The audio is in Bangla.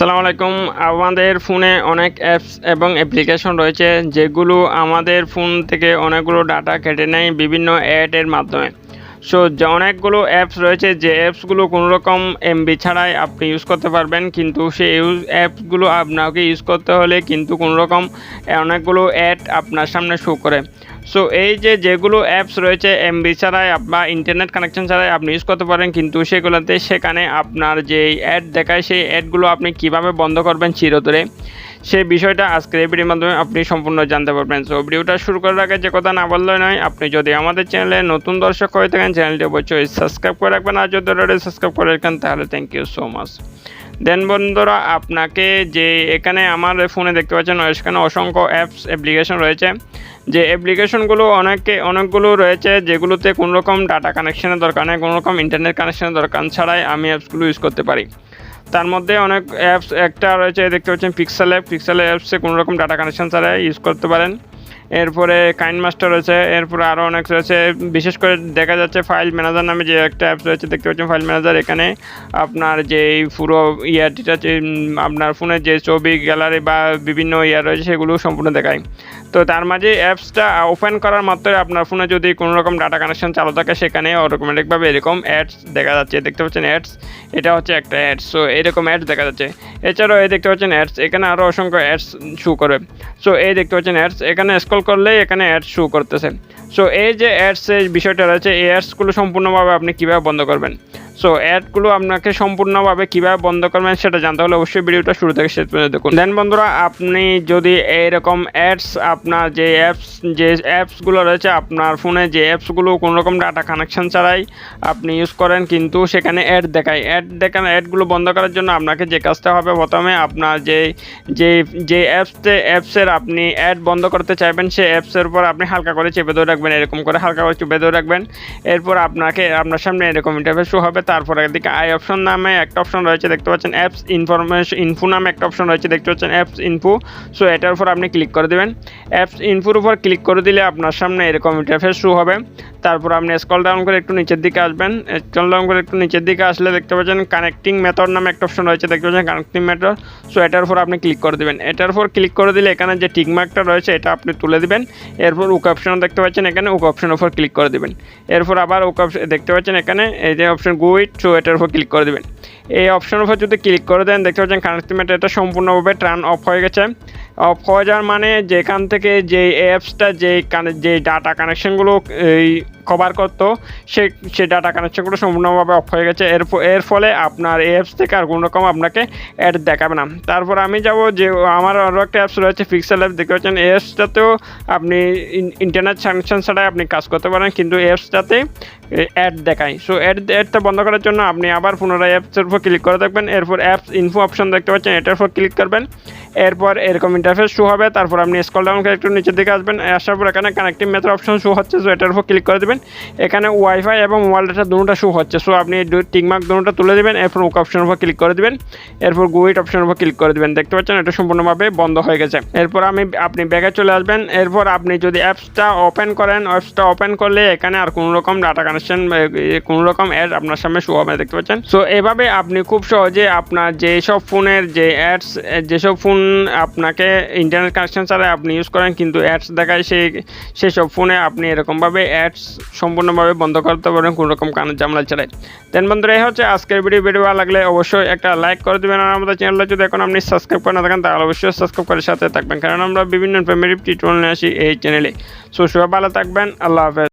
আসসালামু আলাইকুম। আমাদের ফোনে অনেক অ্যাপস এবং অ্যাপ্লিকেশন রয়েছে, যেগুলো আমাদের ফোন থেকে অনেকগুলো ডাটা কেটে নেয় বিভিন্ন অ্যাডের মাধ্যমে। সো অনেকগুলো অ্যাপস রয়েছে, যে অ্যাপসগুলো কোনো রকম এমবি ছাড়াই আপনি ইউজ করতে পারবেন, কিন্তু সেই অ্যাপসগুলো আপনাকে ইউজ করতে হলে কিন্তু কোনো রকম অনেকগুলো অ্যাড আপনার সামনে শো করে। সো এই যে যেগুলো অ্যাপস রয়েছে এমবি ছাড়াই বা ইন্টারনেট কানেকশন ছাড়াই আপনি ইউজ করতে পারেন, কিন্তু সেগুলোতে সেখানে আপনার যে অ্যাড দেখায়, সেই অ্যাডগুলো আপনি কীভাবে বন্ধ করবেন চিরতরে সেই বিষয়টা আজকের এই ভিডিওর মাধ্যমে আপনি সম্পূর্ণ জানতে পারবেন। সো ভিডিওটা শুরু করার আগে যে কথা না বললে নয়, আপনি যদি আমাদের চ্যানেলে নতুন দর্শক হয়ে থাকেন চ্যানেলটি অবশ্যই সাবস্ক্রাইব করে রাখবেন, আর যদি অলরেডি সাবস্ক্রাইব করে রাখেন, তাহলে থ্যাংক ইউ সো মাচ দেন বন্ধুরা, আপনাকে যে এখানে আমার ফোনে দেখতে পাচ্ছেন এখানে অসংখ্য অ্যাপস অ্যাপ্লিকেশন রয়েছে। যে অ্যাপ্লিকেশনগুলো অনেকে, অনেকগুলো রয়েছে যেগুলোতে কোনো রকম ডাটা কানেকশনের দরকার নেই, কোনো রকম ইন্টারনেট কানেকশনের দরকার ছাড়াই আমি অ্যাপসগুলো ইউজ করতে পারি। তার মধ্যে অনেক অ্যাপস একটা রয়েছে, দেখতে পাচ্ছেন পিক্সেল অ্যাপ পিক্সেল অ্যাপসে কোনো রকম ডাটা কানেকশন ছাড়াই ইউজ করতে পারেন। এরপরে কাইন মাস্টার রয়েছে, এরপরে আরও অনেক রয়েছে। বিশেষ করে দেখা যাচ্ছে ফাইল ম্যানেজার নামে যে একটা অ্যাপস রয়েছে, দেখতে পাচ্ছেন ফাইল ম্যানেজার এখানে আপনার যে পুরো ইয়ারটিটা আপনার ফোনের যে ছবি গ্যালারি বা বিভিন্ন ইয়ার রয়েছে, সেগুলো সম্পূর্ণ দেখায়। তো তার মাঝে অ্যাপসটা ওপেন করার মাত্রই আপনার ফোনে যদি কোনো রকম ডাটা কানেকশন চালু থাকে, সেখানে অটোমেটিকভাবে এরকম অ্যাডস দেখা যাচ্ছে। দেখতে পাচ্ছেন অ্যাডস এটা হচ্ছে একটা অ্যাডস সো এরকম অ্যাডস দেখা যাচ্ছে। এছাড়াও এই দেখতে পাচ্ছেন অ্যাডস এখানে আরও অসংখ্য অ্যাডস শু করে। সো এই দেখতে পাচ্ছেন অ্যাডস এখানে স্ক্রল করলেই এখানে অ্যাড শো করতেছে। সো এই যে অ্যাডসের বিষয়টা রয়েছে, এই অ্যাডসগুলো সম্পূর্ণভাবে আপনি কীভাবে বন্ধ করবেন? সো অ্যাডগুলো আপনাকে সম্পূর্ণভাবে কীভাবে বন্ধ করবেন সেটা জানতে হলে অবশ্যই ভিডিওটা শুরু থেকে শেষ পর্যন্ত দেখুন। দেন বন্ধুরা, আপনি যদি এইরকম অ্যাডস আপনার যে অ্যাপস যে অ্যাপসগুলো রয়েছে, আপনার ফোনে যে অ্যাপসগুলো রকম ডাটা কানেকশন ছাড়াই আপনি ইউজ করেন, কিন্তু সেখানে অ্যাড দেখায়। অ্যাড দেখান অ্যাডগুলো বন্ধ করার জন্য আপনাকে যে কাজটা হবে, প্রথমে আপনার যে যে যে অ্যাপসতে অ্যাপসের আপনি অ্যাড বন্ধ করতে চাইবেন, সেই অ্যাপসের উপর আপনি হালকা করে চেপে ধরে রাখবেন, এরকম করে হালকা করে বেঁধে রাখবেন। এরপর আপনাকে, আপনার সামনে এরকম ইন্টারফেস শো হবে। তারপর একদিকে আই অপশন নামে একটা অপশন রয়েছে, দেখতে পাচ্ছেন অ্যাপস ইনফরমেশন ইনফো নামে একটা অপশন রয়েছে, দেখতে পাচ্ছেন অ্যাপস ইনফু সো এটার উপর আপনি ক্লিক করে দেবেন। অ্যাপস ইনফোর উপর ক্লিক করে দিলে আপনার সামনে এরকম ইন্টারফেস শো হবে। তারপর আপনি স্কল ডাউন করে একটু নিচের দিকে আসবেন। স্কল ডাউন করে একটু নিচের দিকে আসলে দেখতে পাচ্ছেন কানেক্টিং মেথড নামে একটা অপশন রয়েছে। দেখতে পাচ্ছেন কানেক্টিং মেথড সো এটার উপর আপনি ক্লিক করে দেবেন। এটার উপর ক্লিক করে দিলে এখানে যে টিকমার্কটা রয়েছে, এটা আপনি তুলে দিবেন। এরপর উক অপশন দেখতে পাচ্ছেন এখানে। উক অপশনের উপর ক্লিক করে দেবেন। এরপর আবার উক অপশন দেখতে পাচ্ছেন এখানে এই যে অপশন গো ইট সো এটার উপর ক্লিক করে দেবেন। এই অপশনের উপর যদি ক্লিক করে দেন, দেখতে পাচ্ছেন কানেক্টিং মেথড এটা সম্পূর্ণভাবে টার্ন অফ হয়ে গেছে। যাওয়ার মানে যেখান থেকে যে অ্যাপসটা যে যে ডাটা কানেকশনগুলো এই কভার করতো, সে সে ডাটা কানেকশনগুলো সম্পূর্ণভাবে অফ হয়ে গেছে। এর এর ফলে আপনার এই অ্যাপস থেকে আর কোনো রকম আপনাকে অ্যাড দেখাবে না। তারপর আমি যাব যে, আমার আরও একটা অ্যাপস রয়েছে পিক্সেল অ্যাপ দেখতে পাচ্ছেন? এই অ্যাপসটাতেও আপনি ইন্টারনেট কানেকশন ছাড়াই আপনি কাজ করতে পারেন, কিন্তু অ্যাপসটাতে অ্যাড দেখায়। সো অ্যাড অ্যাডটা বন্ধ করার জন্য আপনি আবার পুনরায় অ্যাপসের উপর ক্লিক করে দেখবেন। এরপর অ্যাপস ইনফো অপশন দেখতে পাচ্ছেন, এটার উপর ক্লিক করবেন। এরপর এরকম ইন্টারফেস শো হবে। তারপর আপনি স্কল ডাউন একটু নিচের দিকে আসবেন। আসার পর এখানে কানেক্টিং মেথড অপশন শো হচ্ছে। সো এটার উপর ক্লিক করে দেবেন। এখানে ওয়াইফাই এবং মোবাইল ডাটা দুটোটা শো হচ্ছে। সো আপনি টিকমার্ক দুটোটা তুলে দেবেন, এরপর ওক অপশনের উপর ক্লিক করে দেবেন, এরপর গুইট অপশনের উপর ক্লিক করে দেবেন। দেখতে পাচ্ছেন, এটা সম্পূর্ণভাবে বন্ধ হয়ে গেছে। এরপর আমি, আপনি ব্যাগে চলে আসবেন। এরপর আপনি যদি অ্যাপসটা ওপেন করেন অ্যাপসটা ওপেন করলে এখানে আর কোনো রকম ডাটা কানেকশন কোনো রকম অ্যাড আপনার সামনে শো হবে দেখতে পাচ্ছেন? সো এভাবে আপনি খুব সহজে আপনার যেসব ফোনের যে অ্যাডস যেসব ফোন আপনাকে ইন্টারনেট কানেকশন ছাড়া আপনি ইউজ করেন, কিন্তু অ্যাডস দেখায় সেই সেসব ফোনে আপনি এরকমভাবে অ্যাডস সম্পূর্ণভাবে বন্ধ করতে পারবেন কোনো রকম কানের জামলা ছাড়াই। দেন বন্ধুরা, এই হচ্ছে আজকের ভিডিও। ভিডিও ভালো লাগলে অবশ্যই একটা লাইক করে দেবেন আর আমাদের চ্যানেলটা যদি এখন আপনি সাবস্ক্রাইব করে না থাকেন, তাহলে অবশ্যই সাবস্ক্রাইব করে সাথে থাকবেন। কারণ আমরা বিভিন্ন ফ্যামিলি টিউটোরিয়াল নিয়ে আসি এই চ্যানেলে সো সবাই ভালো থাকবেন। আল্লাহ হাফেজ।